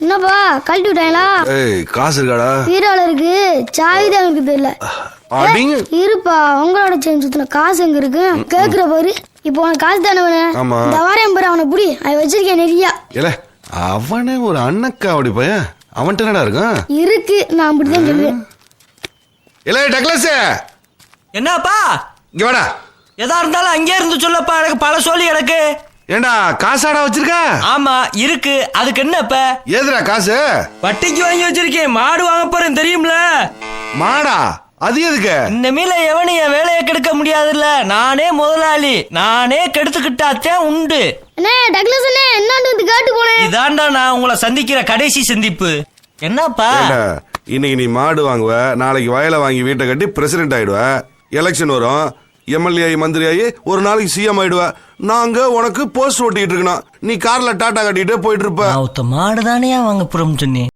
என்னப்பா கழட்டி விட்டாங்களா? ஏய் காசு இருக்காடா? ஹீரோல இருக்கு. சாவி தான் இருக்குது இல்ல அடிங்க இருப்பா உங்களோட செயின் சுத்தின காசு எங்க இருக்கு? கேக்குற பாரு. இப்போ உனக்கு காசு தானே வேணும்? ஆமா. இந்த வாரம் பாரு அவனை புடி. அவன் வச்சிருக்கேன் நிறைய. இல்ல அவனே ஒரு அண்ணக்கா அப்படி பையன். அவன்கிட்ட என்னடா இருக்கான் இருக்கு நான் அப்படிதான் சொல்லுவேன். இல்ல டக்ளஸ். என்னப்பா? இங்க வாடா. எதா இருந்தாலும் அங்கே இருந்து சொல்லப்பா எனக்கு பல சொல்லி எனக்கு ஏண்டா காசாடா வச்சிருக்க? ஆமா இருக்கு. அதுக்கு என்ன இப்ப? ஏதுடா காசு? வட்டிக்கு வாங்கி வச்சிருக்கேன். மாடு வாங்க போறேன் தெரியும்ல? மாடா? அது எதுக்கு? இந்த மீல எவனும் என் வேலையை கெடுக்க முடியாதுல்ல. நானே முதலாளி. நானே கெடுத்துக்கிட்டாத்தான் உண்டு. அண்ணே டக்ளஸ் அண்ணே என்னான்னு வந்து கேட்டு போனேன் இதாண்டா நான் உங்களை சந்திக்கிற கடைசி சந்திப்பு. என்னப்பா? ஏண்டா இன்னைக்கு நீ மாடு வாங்குவ நாளைக்கு வயலை வாங்கி வீட்டை கட்டி பிரசிடென்ட் ஆயிடுவ. எலெக்ஷன் வரும். எம்எல்ஏ மந்திரி ஆகி ஒரு நாளைக்கு சிஎம் ஆயிடுவ. நாங்க உனக்கு போஸ்ட் ஓட்டிட்டு இருக்கணும். நீ கார்ல டாட்டா கட்டிட்டு போயிட்டு இருப்ப. நான் மாடு தானே வாங்க புறம் சொன்னி